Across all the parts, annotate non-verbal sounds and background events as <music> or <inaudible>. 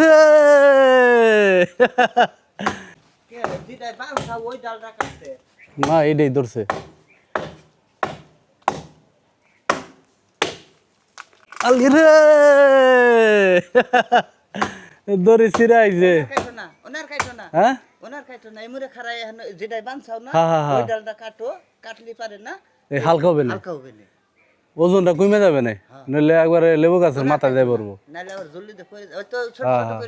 রে কাটতে না এটাই ধরছে। আলি রে দড়ি ছিড়াইছে খাইছো না ওনার খাইছো না। হ্যাঁ? ওনার খাইছো না এমরে খারাই এখন যেটাই বানছাও না। ওই ডালটা কাটো কাটলি পারে না। হালকা হবে না। হালকা হবে না। ওজনটা কমে যাবে না? নইলে একবারে লেবু গাছের মাথা যায় পড়ব। নাহলে হ্যাঁ, <laughs>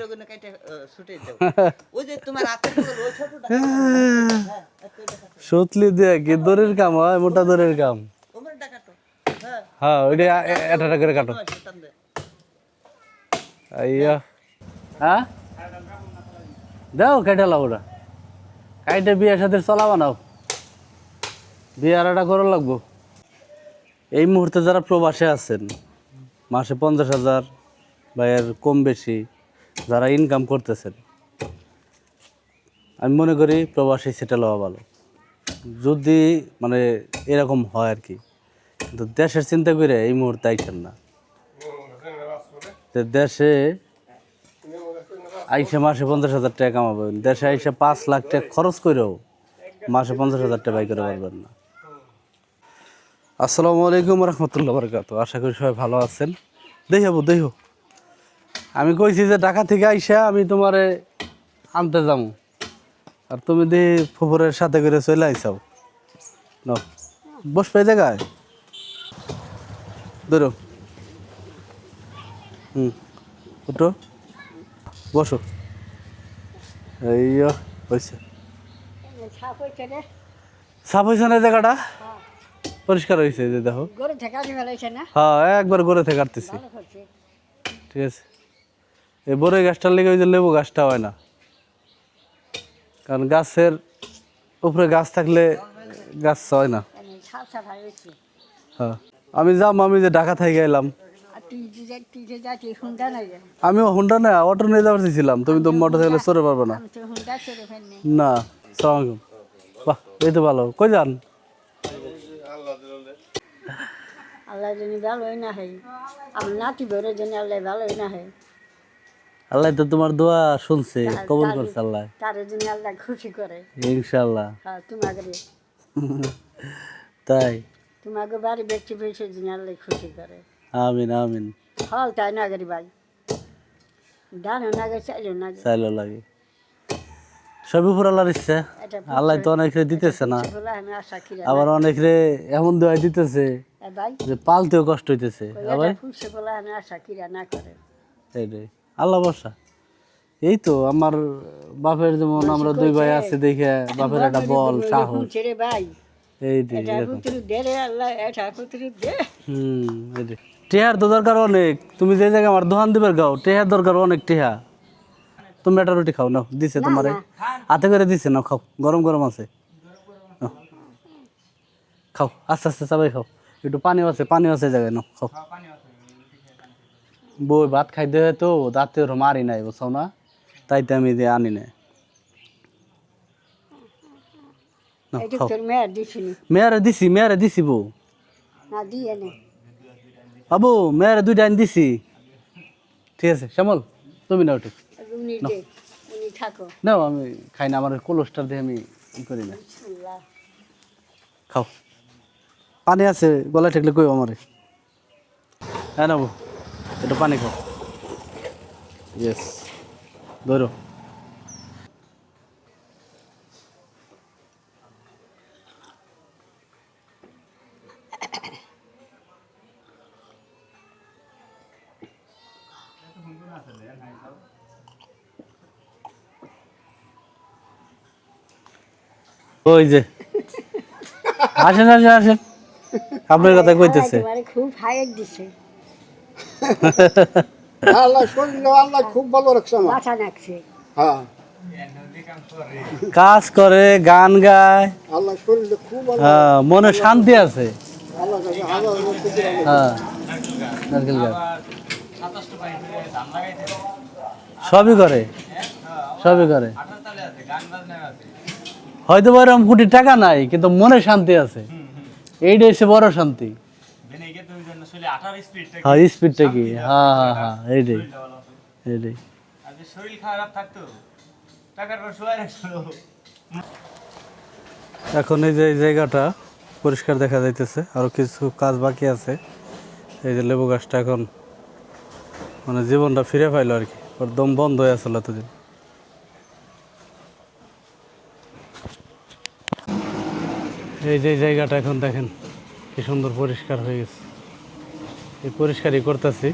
হ্যাঁ। সুতলি দিয়ে কি দড়ির কাম হয়? মোটা দড়ির কাম? হ্যাঁ। হ্যাঁ ওইটা এটা এটা করে কাটো। আইয়া। হ্যাঁ? দাও কেটে লাও ওটা। কাইটে বিয়ের সাথে চলা বানাও বিয়ে আর একটা করা লাগবো। এই মুহূর্তে যারা প্রবাসে আছেন, মাসে পঞ্চাশ হাজার বা এর কম বেশি যারা ইনকাম করতেছেন, আমি মনে করি প্রবাসী সেটেল হওয়া ভালো। যদি মানে এরকম হয় আর কি, কিন্তু দেশের চিন্তা করে এই মুহূর্তে আইসেন না। দেশে আইসে মাসে পঞ্চাশ হাজার টাকা কামাবেন, দেশে আইসে পাঁচ লাখ টাকা খরচ করেও মাসে পঞ্চাশ হাজার টাকা বাই করে পারবেন না। আসসালামু আলাইকুম রহমতুল্লাহ বরকাত। আশা করি সবাই ভালো আছেন। দেখো দেখো। আমি কইছি যে ঢাকা থেকে আইসা আমি তোমারে আনতে যাব আর তুমি দেখি ফুফুরের সাথে করে চলে আইসাও। ন বস পাই জায়গায়? ধরো। হুম, উঠো। বসো। এই হয়েছে সাফ হয়েছে না জায়গাটা? পরিষ্কার হয়েছে যে দেখো। গরু থেকে না? হ্যাঁ একবার গড়ে থেকে কাটতেছি। ঠিক আছে। এই বড়ই গাছটার লেগে ওই যে লেবু গাছটা হয় না। কারণ গাছের উপরে গাছ থাকলে গাছ হয় না। হ্যাঁ। আমি যাম আমি যে ঢাকা থেকে যে। আমি হুন্ডা না অটো নিয়ে যাবার চেয়েছিলাম। তুমি তো মোটর সাইকেলে চড়ে পারবে না। না সালাম আলাইকুম। বাহ এই তো ভালো। কই যান? আল্লাহ জানি ভালোই না হয়। আমার নাতি বেরো জানি আল্লাহ ভালোই না হয়। আল্লাহ তো তোমার দোয়া শুনছে কবুল করছে আল্লাহ। তার জন্য আল্লাহ খুশি করে। ইনশাল্লাহ হ্যাঁ তোমাকে তাই? তোমাকে বাড়ি ব্যক্তি পেয়েছে জন্য আল্লাহ খুশি করে। আমিন আমিন। হল তাই না করি ভাই? ডানো না গে চাইলো না চাইলো লাগে সবই উপর আল্লাহর ইচ্ছা। আল্লাহ তো অনেক দিতেছে না। আবার অনেক রে এমন দোয়া দিতেছে যে পালতেও কষ্ট হইতেছে। আবার এইটাই। আল্লাহ বর্ষা এই তো আমার বাপের যেমন আমরা দুই ভাই আছে দেখে বাপের একটা বল সাহস। রে এই রে হুম টেহার তো দরকার অনেক। তুমি যে জায়গায় আমার দোকান দিবার গাও টেহার দরকার অনেক টেহা। তুমি একটা রুটি খাও নাও দিছে তোমারে। হাতে করে দিছে নাও খাও গরম গরম আছে। খাও আস্তে আস্তে সবাই খাও। একটু পানিও আছে পানিও আছে জায়গায় নাও খাও। বই ভাত খাইতে হয় তো দাঁতে ওর মারি নাই বুঝছ না? তাইতে আমি দিয়ে আনি এটা তোর মেয়ের দিছি মেয়ারে দিছি বউ। না বাবু মেয়ের দুইটা আনি দিছি। ঠিক আছে শ্যামল তুমি নাও ঠিক উনি দে উনি থাকো নাও আমি খাই না আমার কোলেস্ট্রল দিয়ে আমি ই করি না। খাও। পানি আছে গলায় ঠেকলে কই আমার। হ্যাঁ নেব একটু পানি খাও। ইয়েস ধরো। ওই যে। আসেন আসেন আসেন। আপনার কথা কইতেছে। খুব হাইট দিছে। আল্লাহ শরীর আল্লাহ খুব ভালো রাখছে আমার। নাকছে হ্যাঁ। কাজ করে গান গায়। আল্লাহ শরীর খুব ভালো হ্যাঁ, মনে শান্তি আছে। হ্যাঁ। নারকেল গাছ। সবই করে। সবই করে। হয়তো বা এরকম কোটি টাকা নাই কিন্তু মনে শান্তি আছে। এইটা হচ্ছে বড় শান্তি। হ্যাঁ স্পিডটা কি? হ্যাঁ হ্যাঁ হ্যাঁ এইটাই। এইটাই। শরীর খারাপ থাকতো। টাকার পর এখন এই যে এই জায়গাটা পরিষ্কার দেখা যাইতেছে। আরও কিছু কাজ বাকি আছে। এই যে লেবু গাছটা এখন মানে জীবনটা ফিরে পাইলো আর কি। ওর দম বন্ধ হয়ে আসলো এতদিন। এই যে জায়গাটা এখন দেখেন কি সুন্দর পরিষ্কার হয়ে গেছে। এই পরিষ্কারই করতেছি।